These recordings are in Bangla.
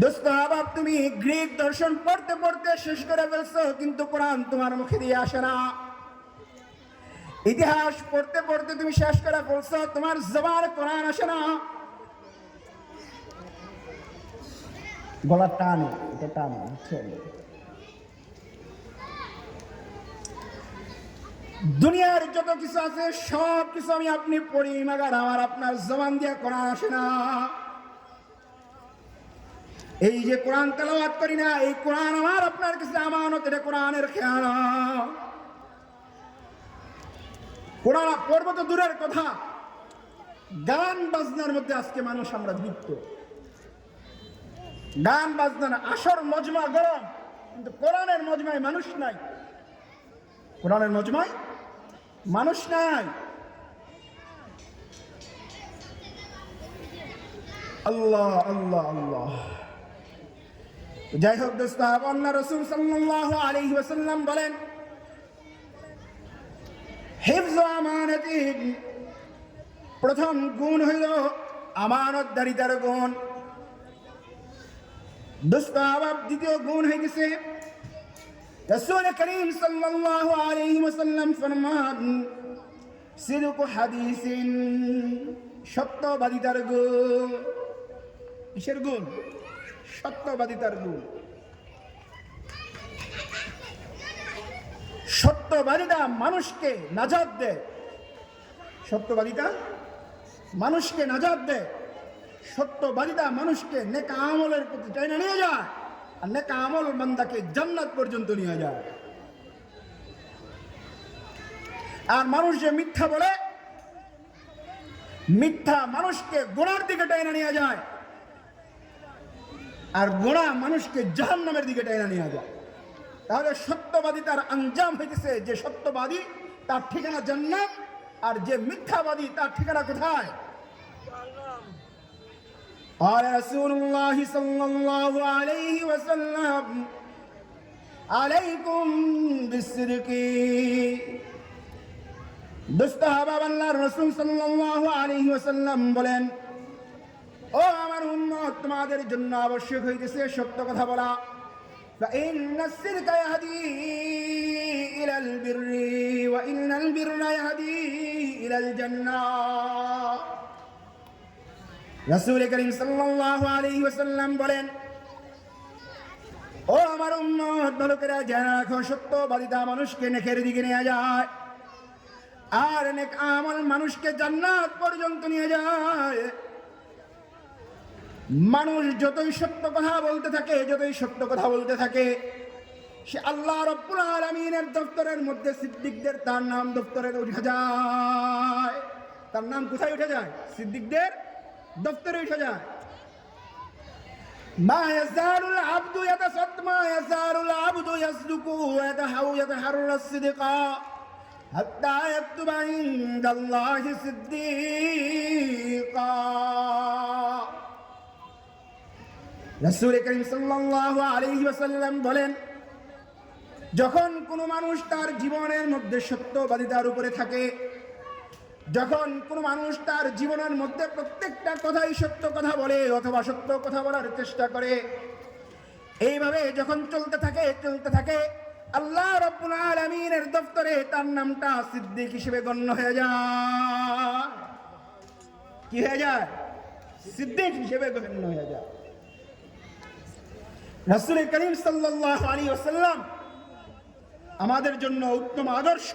দোস্ত, আবার তুমি গ্রিক দর্শন পড়তে পড়তে শেষ করে ফেলছো, কিন্তু কোরআন তোমার মুখে দিয়ে আসে না। ইতিহাস পড়তে পড়তে তুমি শেষ করে ফেলছো, তোমার জবার কোরআন আসে না। গলার টানে টানে দুনিয়ার যত কিছু আছে সব কিছু আমি আপনি পড়ি, মাগার আমার আপনার জবান দিয়ে কোরআন আসে না। এই যে কোরআন তেলাওয়াত করি না, এই কোরআন আমার, আপনার কাছে আমানত, এটা কোরআনের খেয়াল। কোরআন, পড়ব তো দূরের কথা। গান বাজনার মধ্যে আজকে মানুষ আমরা লিপ্ত। গান বাজনার আসর মজমা গরম, কিন্তু কোরআনের মজমায় মানুষ নাই। কোরআনের মজমায় মানুষ নাই। আল্লাহ আল্লাহ আল্লাহ। যাই হোক দোস্ত, আল্লাহ রসুল সাল্লাল্লাহু আলাইহি ওয়াসাল্লাম বলেন আমানতি প্রথম গুণ হইল আমানতদারিতার গুণ। দোস্ত, আবার দ্বিতীয় গুণ গেছে রসুল করিম সাল্লাল্লাহু আলাইহি ওয়াসাল্লাম ফরমান সিদক হাদিসিন, সত্যবাদিতার গুণ। গুণ? সত্যবাদিতার গুণ সত্যবাদিতা মানুষকে নাজাদ দেয়। সত্যবাদিতা মানুষকে নাজাদ দেয়। সত্যবাদিতা মানুষকে নেকা আমলের প্রতি টাইনা নিয়ে যায় আর নেকা আমল বান্দাকে জান্নাত পর্যন্ত নিয়ে যায়। আর মানুষ যে মিথ্যা বলে, মিথ্যা মানুষকে গোড়ার দিকে টাইনা নিয়ে যায়। আর গোড়া মানুষকে জাহান নামের দিকে টেনে নিয়ে যায়। তাহলে সত্যবাদী তার আঞ্জাম হইতেছে যে সত্যবাদী তার ঠিকানা জান্নাত আর যে মিথ্যাবাদী তার ঠিকানা কোথায়? আর রাসূলুল্লাহ সাল্লাল্লাহু আলাইহি ওয়াসাল্লাম, আলাইকুম বিসরিকি। দোস্ত হাবাব আল্লাহর রাসূল সাল্লাল্লাহু আলাইহি ওয়াসাল্লাম বলেন ও আমার উম্মত তোমাদের জন্য আবশ্যক হইতেছে সত্য কথা বলা فإن الصدق يهدي إلى البر وإن البر يهدي إلى الجنة রাসূল করিম সাল্লাল্লাহু আলাইহি ওয়াসাল্লাম বলেন ও আমার উম্মত ভালো করে জেনে রাখো সত্যবাদিতা মানুষকে নেকের দিকে নিয়ে যায় আর নেক আমল মানুষকে জান্নাত পর্যন্ত নিয়ে যায় মানুষ যতই সত্য কথা বলতে থাকে যতই সত্য কথা বলতে থাকে সে আল্লাহ রব্বুল আলমিনের দপ্তরের মধ্যে সিদ্দিকদের তার নাম দপ্তরে উঠে যায় তার নাম কোথায় উঠে যায় সিদ্দিকদের দপ্তরে উঠে যায় ما يزال العبد يتصدق ما يزال العبد يصدق ويتحو يتحرى الصدق حتى يكتب عند الله صديقا রাসূল করিম বলেন, যখন কোনো মানুষ তার জীবনের মধ্যে সত্যবাদিতার উপরে থাকে, যখন কোনো মানুষ তার জীবনের মধ্যে প্রত্যেকটা কথাই সত্য কথা বলে অথবা সত্য কথা বলার চেষ্টা করে, এইভাবে যখন চলতে থাকে চলতে থাকে, আল্লাহ রব্বুল আলামিনের দফতরে তার নামটা সিদ্দিক হিসেবে গণ্য হয়ে যায়। কি হয়ে যায়? সিদ্দিক হিসেবে গণ্য হয়ে যায়। রাসূল করিম সাল্লাল্লাহু আলাইহি ওয়াসাল্লাম আমাদের জন্য উত্তম আদর্শ।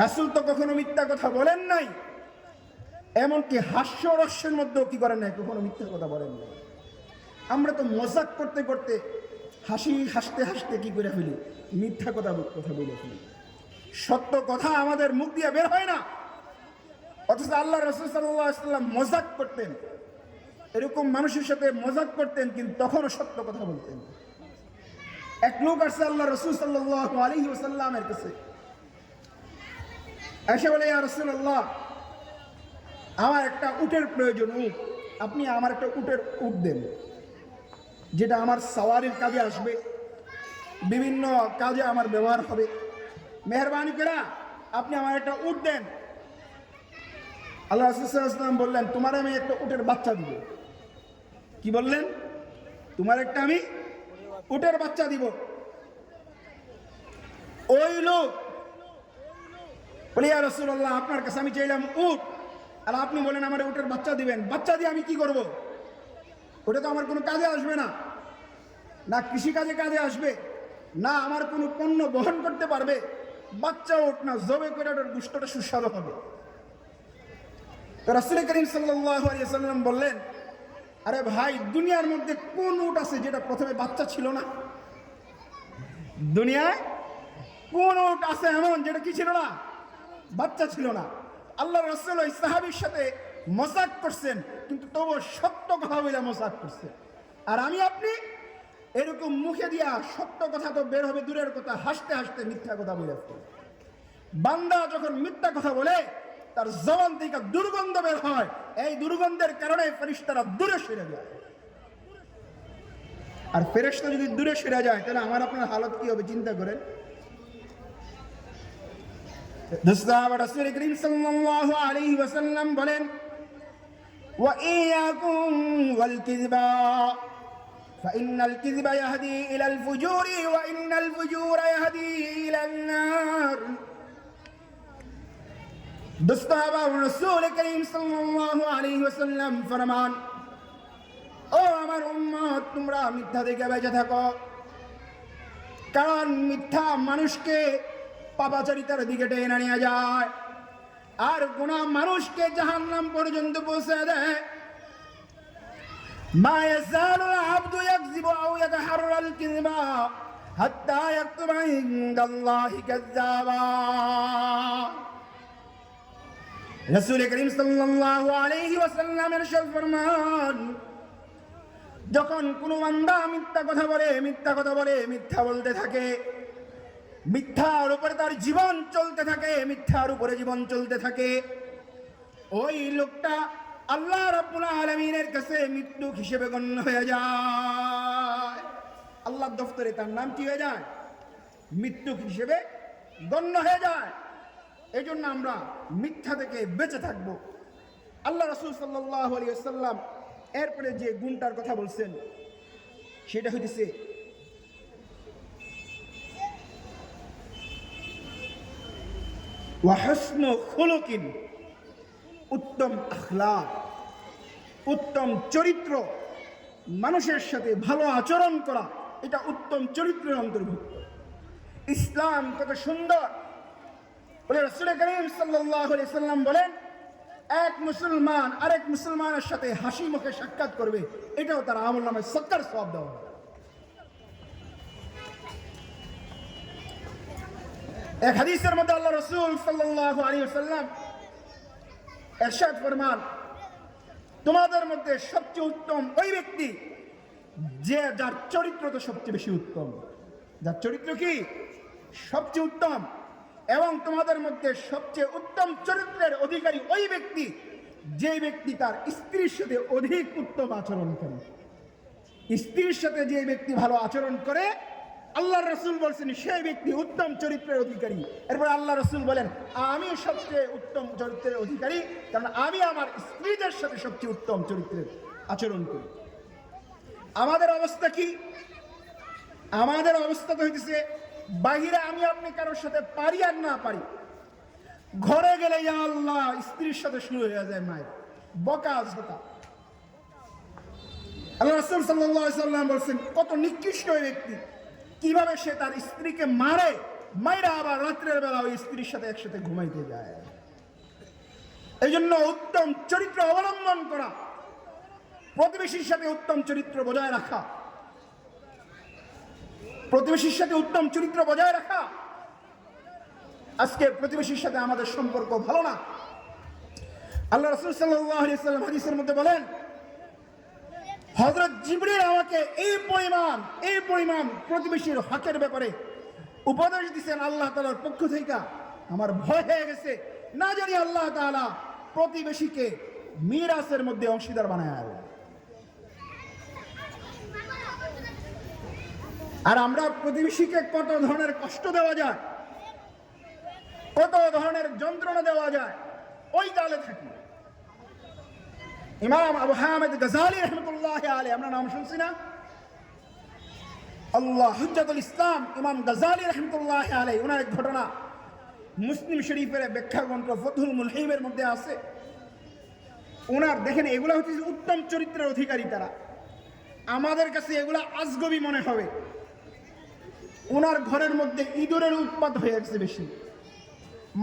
রাসূল তো কখনো মিথ্যা কথা বলেন নাই, এমনকি হাস্যরস্যের মধ্যেও কি করেন নাই? কখনো মিথ্যা কথা বলেন নাই। আমরা তো মজাক করতে করতে হাসি হাসতে হাসতে কি করে ফেলি? মিথ্যা কথা কথা বলে ফেলি। সত্য কথা আমাদের মুখ দিয়ে বের হয় না। অথচ আল্লাহ রসুল সাল্লাম মজাক করতেন। এরকম মানুষের সাথে মজাক করতেন, কিন্তু তখনও সত্য কথা বলতেন। এক লোক আসছে আল্লাহ রসুল সাল্লাহ কাছে। এসে বলে, ইয়া রসুল্লাহ আমার একটা উটের প্রয়োজন, উট। আপনি আমার একটা উটের উট দেন, যেটা আমার সাওয়ারির কাজে আসবে, বিভিন্ন কাজে আমার ব্যবহার হবে। মেহরবানি করে আপনি আমার একটা উট দেন। আল্লাহ রসুলাম বললেন, তোমার আমি একটা উটের বাচ্চা দিব। কি বললেন? তোমার একটা আমি উটের বাচ্চা দিব। ওই লোক বলি, ইয়া রসুল্লাহ আপনার কাছে আমি চাইলাম উট। আর আপনি বলেন, আমার উটের বাচ্চা দিবেন। বাচ্চা দিয়ে আমি কি করব? ওটা তো আমার কোনো কাজে আসবে না। না কৃষিকাজে কাজে আসবে, না আমার কোনো পণ্য বহন করতে পারবে। বাচ্চা উঠ না, জবে করে ওটার দুষ্টটা সুস্বাদু হবে। তো রাসুল করিম সাল্লাম বললেন আরে ভাই, দুনিয়ার মধ্যে কোন উট আছে যেটা প্রথমে বাচ্চা ছিল না? দুনিয়ায় কোন উট আছে এমন যেটা কি ছিল না? বাচ্চা ছিল না। আল্লাহ রসুল ওই সাহাবির সাথে মজাক করছেন, কিন্তু তবু সত্য কথা বলে মজাক করছে। আর আমি, আপনি এরকম মুখে দিয়া সত্য কথা তো বের হবে দূরের কথা, হাসতে হাসতে মিথ্যা কথা বলে বান্দা যখন মিথ্যা কথা বলে তার জবান থেকে দুর্গন্ধ বের হয় এই দুর্গন্ধের কারণে ফেরিস্তারা দূরে সরে যায় আর ফেরেশতা যদি দূরে সরে যায় তাহলে আমার আপনার হালত কি হবে চিন্তা করেন দোস্তাব রাসূল করিম সাল্লাল্লাহু আলাইহি ওয়াসাল্লাম বলেন ওয়া ইয়াকুম ওয়াল কিযবা فإن الكذب يهدي إلى الفجور وإن الفجور يهدي إلى النار দোস্তাবা রসুল করিম সাল্লাল্লাহু আলাইহি ওয়াসাল্লাম ফরমান ও আমার উম্মত তোমরা মিথ্যা থেকে বেঁচে থাকো কারণ মিথ্যা মানুষকে পাপাচারিতার দিকে টেনে নিয়ে যায় আর গুণা মানুষকে জাহান্নাম পর্যন্ত পৌঁছে দেয় ما يزال العبد يكذب أو يتحرى الكذب حتى يكتب عند الله كذابا রসুল করিম সাল্লাল্লাহু আলাইহি ওয়াসাল্লামের ফরমান। যখন কোনো বান্দা মিথ্যা কথা বলে, মিথ্যা কথা বলে, মিথ্যা বলতে থাকে, মিথ্যার উপরে তার জীবন চলতে থাকে, মিথ্যার উপরে জীবন চলতে থাকে, ওই লোকটা আল্লাহ রাব্বুল আলামিনের কাছে মৃত্যু হিসেবে গণ্য হয়ে যায়। আল্লাহর দফতরে তার নাম কি হয়ে যায়? মৃত্যু হিসেবে গণ্য হয়ে যায়। এই জন্য আমরা মিথ্যা থেকে বেঁচে থাকব। আল্লাহ রসুল সাল্লাহ এরপরে যে গুণটার কথা বলছেন, সেটা হইতেছে উত্তম আখলা উত্তম চরিত্র, মানুষের সাথে ভালো আচরণ করা, এটা উত্তম চরিত্রের অন্তর্ভুক্ত। ইসলাম কত সুন্দর বলে সাল্লাম বলেন, এক মুসলমান আরেক মুসলমানের সাথে হাসি মুখে সাক্ষাৎ করবে, এটাও তার আমল নামে সত্তর সব দেওয়া। এক হাদিসের মধ্যে আল্লাহ রসুল সাল্লাহ আলী সাল্লাম এরশাদ ফরমান, তোমাদের মধ্যে সবচেয়ে উত্তম ওই ব্যক্তি যে যার চরিত্র তো সবচেয়ে বেশি উত্তম। যার চরিত্র কি? সবচেয়ে উত্তম। এবং তোমাদের মধ্যে সবচেয়ে উত্তম চরিত্রের অধিকারী ওই ব্যক্তি যে ব্যক্তি তার স্ত্রীর সাথে অধিক উত্তম আচরণ করে। স্ত্রীর সাথে যে ব্যক্তি ভালো আচরণ করে আল্লাহ রসুল বলছেন, সেই ব্যক্তি উত্তম চরিত্রের অধিকারী। এরপর আল্লাহ রসুল বলেন, আমি সবচেয়ে উত্তম চরিত্রের অধিকারী, কারণ আমি আমার স্ত্রীদের সাথে সবচেয়ে উত্তম চরিত্রের আচরণ করি। আমাদের অবস্থা কি? আমাদের অবস্থা তো হইতেছে বাহিরে আমি আপনি কারোর সাথে পারি আর না পারি। ঘরে গেলে আল্লাহ, স্ত্রীর সাথে শুরু হয়ে যায় মায়ের। বকা ঝোকা কত নিকৃষ্ট ব্যক্তি। কীভাবে সে তার স্ত্রীকে মারে? মাইরা আবার রাত্রের বেলা ওই স্ত্রীর সাথে একসাথে ঘুমাইতে যায়। এই জন্য উত্তম চরিত্র অবলম্বন করা, প্রতিবেশীর সাথে উত্তম চরিত্র বজায় রাখা। প্রতিবেশীর সাথে উত্তম চরিত্র বজায় রাখা। আজকে প্রতিবেশীর সাথে আমাদের সম্পর্ক ভালো না। আল্লাহ রসুল সাল্লাম হাদিসের মধ্যে বলেন হজরত জিবরিল আমাকে এই পরিমাণ এই পরিমাণ প্রতিবেশীর হকের ব্যাপারে উপদেশ দিচ্ছেন আল্লাহ তালার পক্ষ থেকে। আমার ভয় হয়ে গেছে না জানি আল্লাহ তাআলা প্রতিবেশীকে মিরাসের মধ্যে অংশীদার বানায় আর আমরা প্রতিবেশীকে কত ধরনের কষ্ট দেওয়া যায়? কত ধরনের যন্ত্রণা দেওয়া যায়? ওই তালে থাকি। ইমাম আবু হামেদ গজালি রহমতুল্লাহ আলী আমরা নাম শুনছি না? আল্লাহ হুজ্জাতুল ইসলাম ইমাম গজালি রহমতুল্লাহ আলী ওনার এক ঘটনা মুসলিম শরীফের ব্যাখ্যা গ্রন্থ ফতুল মুলহিমের মধ্যে আছে। ওনার, দেখেন, এগুলো হচ্ছে উত্তম চরিত্রের অধিকারী তারা। আমাদের কাছে এগুলো আজগবি মনে হবে। ওনার ঘরের মধ্যে ইঁদুরের উৎপাত হয়ে গেছে বেশি।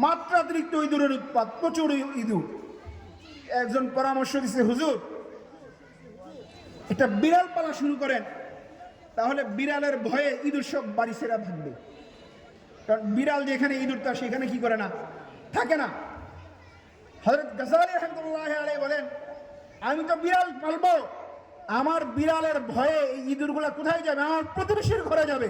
মাত্রাতিরিক্ত ইঁদুরের উৎপাত, প্রচুর ইঁদুর। একজন পরামর্শ দিছে, হুজুর এটা বিড়াল পালা শুরু করেন, তাহলে বিড়ালের ভয়ে ইঁদুর সব বাড়ি সেরা ভাগবে। কারণ বিড়াল যেখানে ইঁদুর, তার সেখানে কি করে না? থাকে না। হজরত গজালি রহমতুল্লাহ আলাই বলেন, আমি তো বিড়াল পালবো, আমার বিড়ালের ভয়ে এই ইঁদুরগুলা কোথায় যাবে? আমার প্রতিবেশীর ঘরে যাবে।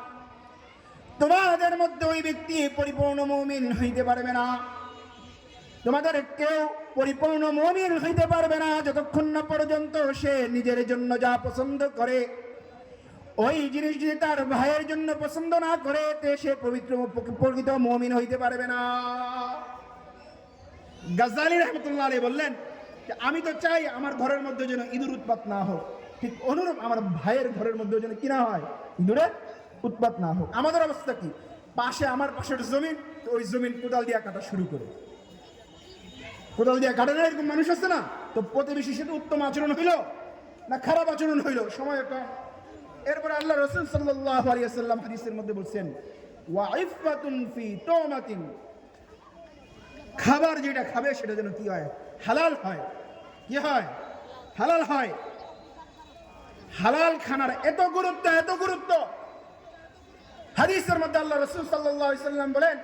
তোমাদের মধ্যে ওই ব্যক্তি পরিপূর্ণ মুমিন হইতে পারবে না। তোমাদের কেউ পরিপূর্ণ মমিন হইতে পারবে না, যতক্ষণ না পর্যন্ত সে নিজের জন্য যা পছন্দ করে, ওই জিনিস যদি তার ভাইয়ের জন্য পছন্দ না করে, তে সে পবিত্র প্রকৃত মমিন হইতে পারবে না। গাজ্জালি রহমতুল্লাহ আলী বললেন যে, আমি তো চাই আমার ঘরের মধ্যে যেন ইঁদুর উৎপাত না হোক। ঠিক অনুরূপ আমার ভাইয়ের ঘরের মধ্যে যেন কি না হয়। ইঁদুরের উৎপাত না হোক। আমাদের অবস্থা কি? পাশে আমার পাশের জমিন ওই জমিন কোদাল দিয়া কাটা শুরু করে। কোদাল দিয়া কাটে না এরকম মানুষ আছে না? তো প্রতিবেশীর সাথে উত্তম আচরণ হইল না খারাপ আচরণ হইল? সময় একটা। এরপরে আল্লাহ রসুল সাল্লাল্লাহু আলাইহি ওয়াসাল্লাম হাদিসের মধ্যে বলছেন, ওয়া ইফাতুন ফি তাওমাতিন। খাবার যেটা খাবে সেটা যেন কি হয়? হালাল হয়। কি হয়? হালাল হয়। হালাল খানার এত গুরুত্ব এত গুরুত্ব। হাদিসের মধ্যে আল্লাহ রসুল আলাইহি সাল্লাম বলেন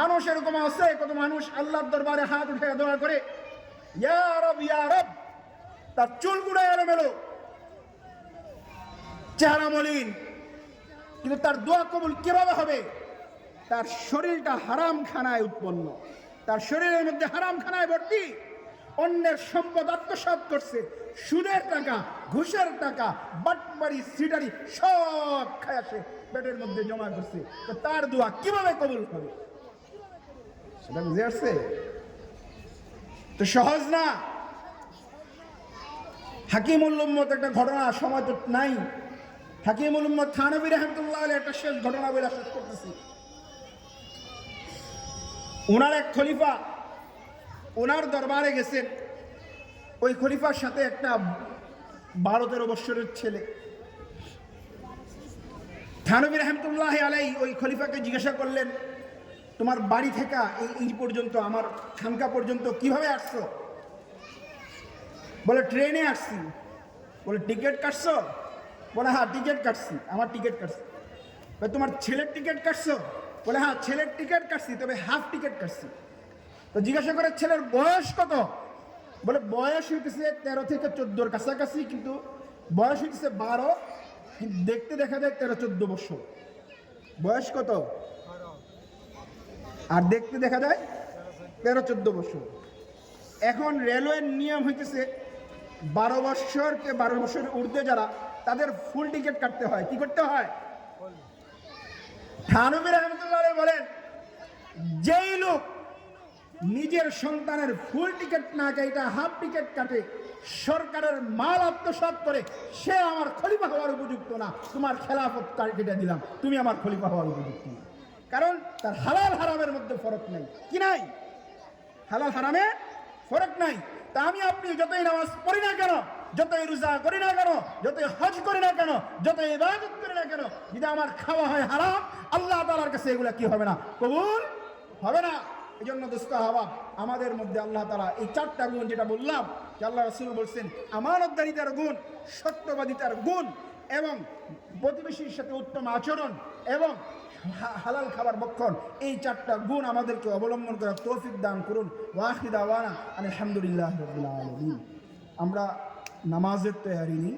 মানুষ এরকম আছে কত মানুষ আল্লাহর দরবারে হাত উঠে দোয়া করে, ইয়া রব ইয়া রব, তার চুলগুলো এলোমেলো, চেহারা মলিন, কিন্তু তার দোয়া কবুল কীভাবে হবে? তার শরীরটা হারাম খানায় উৎপন্ন, তার শরীরের মধ্যে হারাম খানায় ভর্তি অন্যের সম্পদ আত্মসাৎ করছে। সুদের টাকা, ঘুষের টাকা, বাটমারি সিটারি সব খায় আসে, পেটের মধ্যে জমা করছে। তার দোয়া কীভাবে কবুল হবে সেটা বুঝে আসছে? তো সহজ না? হাকিমুল উম্মত একটা ঘটনা, সময় তো নাই। হাকিমুল উম্মত থানবী রহমতুল্লাহ একটা শেষ ঘটনা বলে শেষ করতেছি। ওনার এক খলিফা ওনার দরবারে গেছেন ওই খলিফার সাথে একটা বারো তেরো বৎসরের ছেলে। থানবী রহমতুল্লাহ আলাই ওই খলিফাকে জিজ্ঞাসা করলেন, তোমার বাড়ি থেকে এই এই পর্যন্ত, আমার খানকা পর্যন্ত কীভাবে আসছো? বলে, ট্রেনে আসছি। বলে, টিকিট কাটছো? বলে হ্যাঁ টিকিট কাটছি, আমার টিকিট কাটছি। তোমার ছেলের টিকিট কাটছো? বলে হ্যাঁ ছেলের টিকিট কাটছি, তবে হাফ টিকিট কাটছি। তো জিজ্ঞাসা করে, ছেলের বয়স কত? বলে, বয়স হইতেছে তেরো থেকে চোদ্দোর কাছাকাছি, কিন্তু বয়স হইতেছে বারো। দেখতে দেখা যায় তেরো, চোদ্দ বছর। বয়স কত? আর দেখতে দেখা যায় তেরো, চোদ্দ বছর। এখন রেলওয়ের নিয়ম হইতেছে, বারো বছর কে বারো বছর ঊর্ধ্বে যারা, তাদের ফুল টিকিট কাটতে হয়। কি করতে হয়? থানবির রহমতুল্লাহ বলেন, যেই লোক নিজের সন্তানের ফুল টিকিট না কেটে হাফ টিকিট কাটে। সরকারের মাল আত্মসাৎ করে, সে আমার খলিফা হওয়ার উপযুক্ত না। তোমার খেলাফত কেটে দিলাম, তুমি আমার খলিফা হওয়ার উপযুক্ত না। কারণ তার হালাল হারামের মধ্যে ফরক নাই। কি নাই? হালাল হারামে ফরক নাই। তা আমি আপনি যতই নামাজ পড়ি না কেন, যতই রোজা করি না কেন, যতই হজ করি না কেন, যতই ইবাদত করি না কেন, যদি আমার খাওয়া হয় হারাম, আল্লাহ তালার কাছে এগুলা কি হবে না? কবুল হবে না। এই জন্য দোস্ত হওয়া আমাদের মধ্যে আল্লাহ তালা এই চারটা গুণ যেটা বললাম, যে আল্লাহ রসুল বলছেন, আমানতদারিতার গুণ, সত্যবাদিতার গুণ এবং প্রতিবেশীর সাথে উত্তম আচরণ এবং হালাল খাবার বক্ষণ এই চারটা গুণ আমাদেরকে অবলম্বন করার তৌফিক দান করুন। ওয়াহিদ আওয়ানা আলহামদুলিল্লাহ আমরা নামাজের তৈরি নিই,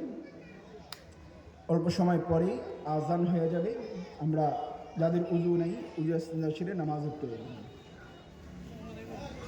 অল্প সময় পরে আজান হয়ে যাবে। আমরা যাদের উজু নেই উজু ছেড়ে নামাজের তৈরি